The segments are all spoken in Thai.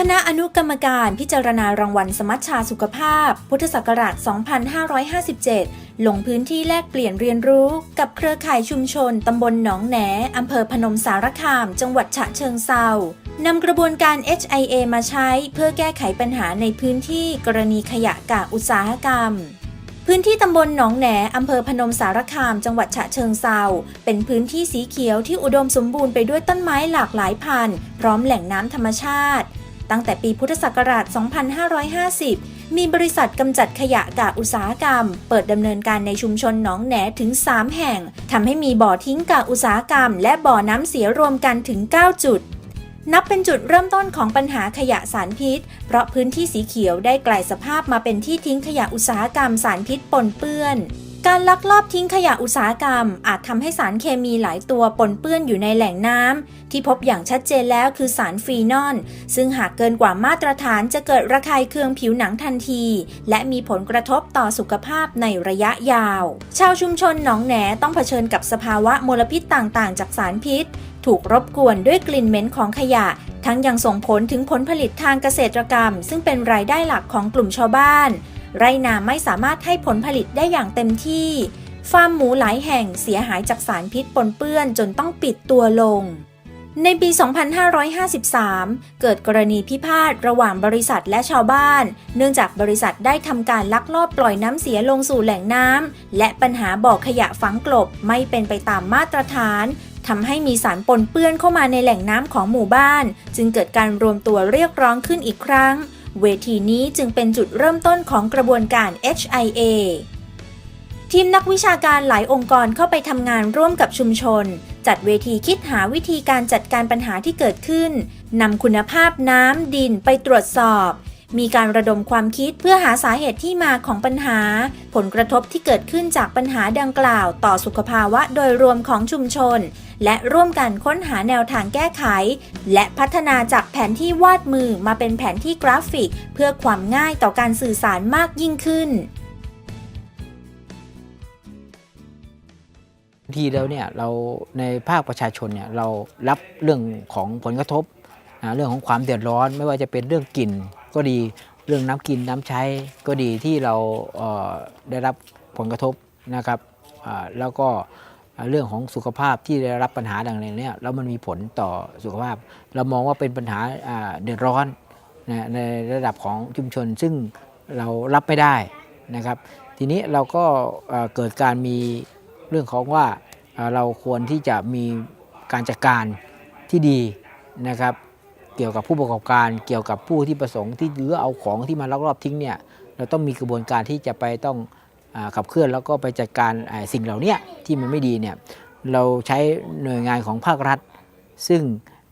คณะอนุกรรมการพิจารณารางวัลสมัชชาสุขภาพ พุทธศักราช 2557 ลงพื้นที่แลกเปลี่ยนเรียนรู้ กับเครือข่ายชุมชน ตำบลหนองแหนอำเภอพนมสารคาม จังหวัดฉะเชิงเซานำกระบวนการ HIA มาใช้เพื่อแก้ไขปัญหาในพื้นที่กรณีขยะกากอุตสาหกรรมพื้นที่ตำบลหนองแหนอำเภอพนมสารคาม จังหวัดฉะเชิงเซาเป็นพื้นที่สีเขียวที่อุดมสมบูรณ์ไปด้วยต้นไม้หลากหลายพันธุ์ พร้อมแหล่งน้ำธรรมชาติ ตั้งแต่ปีพุทธศักราช 2550 มีบริษัทกำจัดขยะกากอุตสาหกรรม เปิดดำเนินการในชุมชนหนองแหนถึง 3 แห่ง ทำให้มีบ่อทิ้งกากอุตสาหกรรม และบ่อน้ำเสียรวมกันถึง 9 จุด นับเป็นจุดเริ่มต้นของปัญหาขยะสารพิษ เพราะพื้นที่สีเขียวได้กลายสภาพมาเป็นที่ทิ้งขยะอุตสาหกรรมสารพิษปนเปื้อน การลักลอบทิ้งขยะอุตสาหกรรม อาจทำให้สารเคมีหลายตัวปนเปื้อนอยู่ในแหล่งน้ำที่พบอย่างชัดเจนแล้วคือสารฟีนอลซึ่งหากเกินกว่ามาตรฐานจะเกิดระคายเคืองผิวหนังทันที และมีผลกระทบต่อสุขภาพในระยะยาว ชาวชุมชนหนองแหนต้องเผชิญกับสภาวะมลพิษต่างๆ จากสารพิษ ถูกรบกวนด้วยกลิ่นเหม็นของขยะ ทั้งยังส่งผลถึงผลผลิตทางเกษตรกรรม ซึ่งเป็นรายได้หลักของกลุ่มชาวบ้าน ไรนาไม่สามารถให้ผลผลิตได้อย่างเต็มที่ ฟาร์มหมูหลายแห่งเสียหายจากสารพิษปนเปื้อนจนต้องปิดตัวลง ในปี 2553 เกิดกรณีพิพาทระหว่างบริษัทและชาวบ้าน เนื่องจากบริษัทได้ทำการลักลอบปล่อยน้ำเสียลงสู่แหล่งน้ำและปัญหาบ่อขยะฝังกลบไม่เป็นไปตามมาตรฐาน ทำให้มีสารปนเปื้อนเข้ามาในแหล่งน้ำของหมู่บ้าน จึงเกิดการรวมตัวเรียกร้องขึ้นอีกครั้ง เวทีนี้จึงเป็นจุดเริ่มต้นของกระบวนการ HIA ทีมนักวิชาการหลายองค์กรเข้าไปทำงานร่วมกับชุมชน จัดเวทีคิดหาวิธีการจัดการปัญหาที่เกิดขึ้นนำคุณภาพน้ำดินไปตรวจสอบ มีการระดมความคิดเพื่อหาสาเหตุที่มาของปัญหา ผลกระทบที่เกิดขึ้นจากปัญหาดังกล่าว ต่อสุขภาวะโดยรวมของชุมชน และร่วมกันค้นหาแนวทางแก้ไข และพัฒนาจากแผนที่วาดมือมาเป็นแผนที่กราฟิก เพื่อความง่ายต่อการสื่อสารมากยิ่งขึ้นทีแล้วเนี่ยเราในภาคประชาชนเนี่ยเรารับเรื่องของผลกระทบนะเรื่องของความเดือดร้อน ไม่ว่าจะเป็นเรื่องกลิ่นก็ดีเรื่องน้ำกินน้ำใช้ก็ดีที่เราเได้รับผลกระทบนะครับแล้วก็ เรื่องของสุขภาพที่ได้รับปัญหาดังนี้เนี่ยแล้วมันมีผลต่อสุขภาพ เรามองว่าเป็นปัญหาเดือดร้อนนะในระดับของชุมชน ซึ่งเรารับไม่ได้นะครับ ทีนี้เราก็เกิดการมีเรื่องของว่าเราควรที่จะมีการจัดการที่ดีนะครับ เกี่ยวกับผู้ประกอบการเกี่ยวกับผู้ที่ประสงค์ที่หรือเอาของที่มาลักลอบทิ้งเนี่ยเราต้องมีกระบวนการที่จะไปต้อง ขับเคลื่อนแล้วก็ไปจัดการสิ่งเหล่านี้ที่มันไม่ดีเนี่ยเราใช้หน่วยงานของภาครัฐ ซึ่ง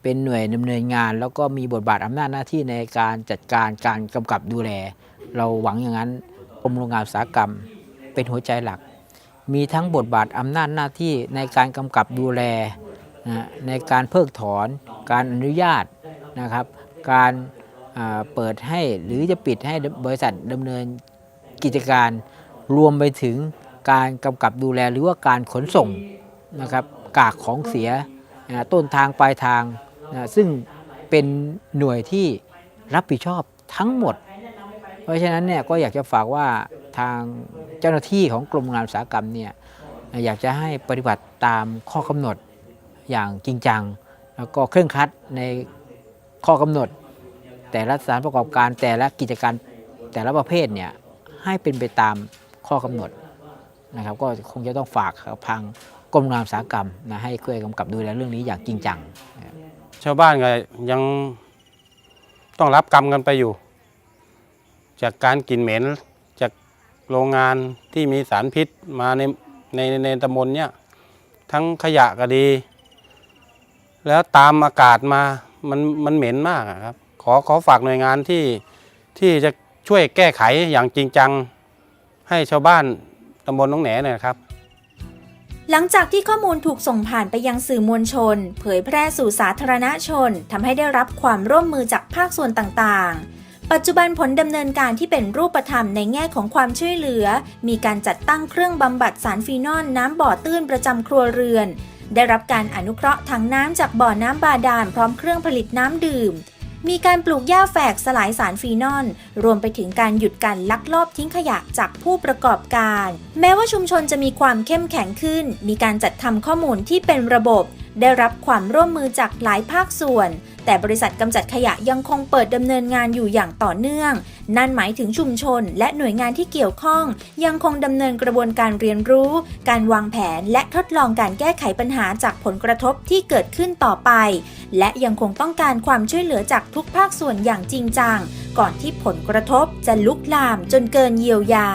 เป็นหน่วยดำเนินงาน แล้วก็มีบทบาทอำนาจหน้าที่ในการจัดการการกำกับดูแล เราหวังอย่างนั้นกรมโรงงานอุตสาหกรรม เป็นหัวใจหลัก มีทั้งบทบาทอำนาจหน้าที่ในการกำกับดูแลนะในการเพิกถอน การอนุญาตนะครับ การเปิดให้หรือจะปิดให้บริษัทดำเนินกิจการ รวมไปถึงการกำกับดูแลหรือว่าการขนส่งนะครับกากของเสียต้นทางปลายทางนะซึ่งเป็นหน่วยที่รับผิดชอบทั้งหมด เพราะฉะนั้นเนี่ยก็อยากจะฝากว่าทางเจ้าหน้าที่ของกรมงานอุตสาหกรรมเนี่ยอยากจะให้ปฏิบัติตามข้อกำหนดอย่างจริงจัง แล้วก็เคร่งครัดในข้อกำหนด แต่ละสถานประกอบการแต่ละกิจการแต่ละประเภทเนี่ยให้เป็นไปตาม ข้อกำหนดนะครับ ก็คงจะต้องฝากพังกรมงานสาหกรรมนะให้ช่วยกำกับดูแลเรื่องนี้อย่างจริงจังชาวบ้านก็ยังต้องรับกรรมกันไปอยู่ จากการกลิ่นเหม็นจากโรงงานที่มีสารพิษมาในในในตำบลเนี่ยทั้งขยะก็ดี แล้วตามอากาศมามันมันเหม็นมากครับ ขอขอฝากหน่วยงานที่ที่จะช่วยแก้ไขอย่างจริงจัง ให้ชาวบ้านตำบลน้องแหนเนี่ยนะครับ หลังจากที่ข้อมูลถูกส่งผ่านไปยังสื่อมวลชน เผยแพร่สู่สาธารณชนทำให้ได้รับความร่วมมือจากภาคส่วนต่างๆ ปัจจุบันผลดำเนินการที่เป็นรูปธรรมในแง่ของความช่วยเหลือ มีการจัดตั้งเครื่องบำบัดสารฟีนอลน้ำบ่อตื้นประจำครัวเรือน ได้รับการอนุเคราะห์ถังน้ำจากบ่อน้ำบาดาลพร้อมเครื่องผลิตน้ำดื่ม มีการปลูกหญ้าแฝกสลายสารฟีนอล รวมไปถึงการหยุดการลักลอบทิ้งขยะจากผู้ประกอบการ แม้ว่าชุมชนจะมีความเข้มแข็งขึ้น มีการจัดทำข้อมูลที่เป็นระบบ ได้รับความร่วมมือจากหลายภาคส่วน แต่บริษัทกำจัดขยะยังคงเปิดดำเนินงานอยู่อย่างต่อเนื่อง นั่นหมายถึงชุมชนและหน่วยงานที่เกี่ยวข้อง ยังคงดำเนินกระบวนการเรียนรู้ การวางแผนและทดลองการแก้ไขปัญหาจากผลกระทบที่เกิดขึ้นต่อไป และยังคงต้องการความช่วยเหลือจากทุกภาคส่วนอย่างจริงจัง ก่อนที่ผลกระทบจะลุกลามจนเกินเยียวยา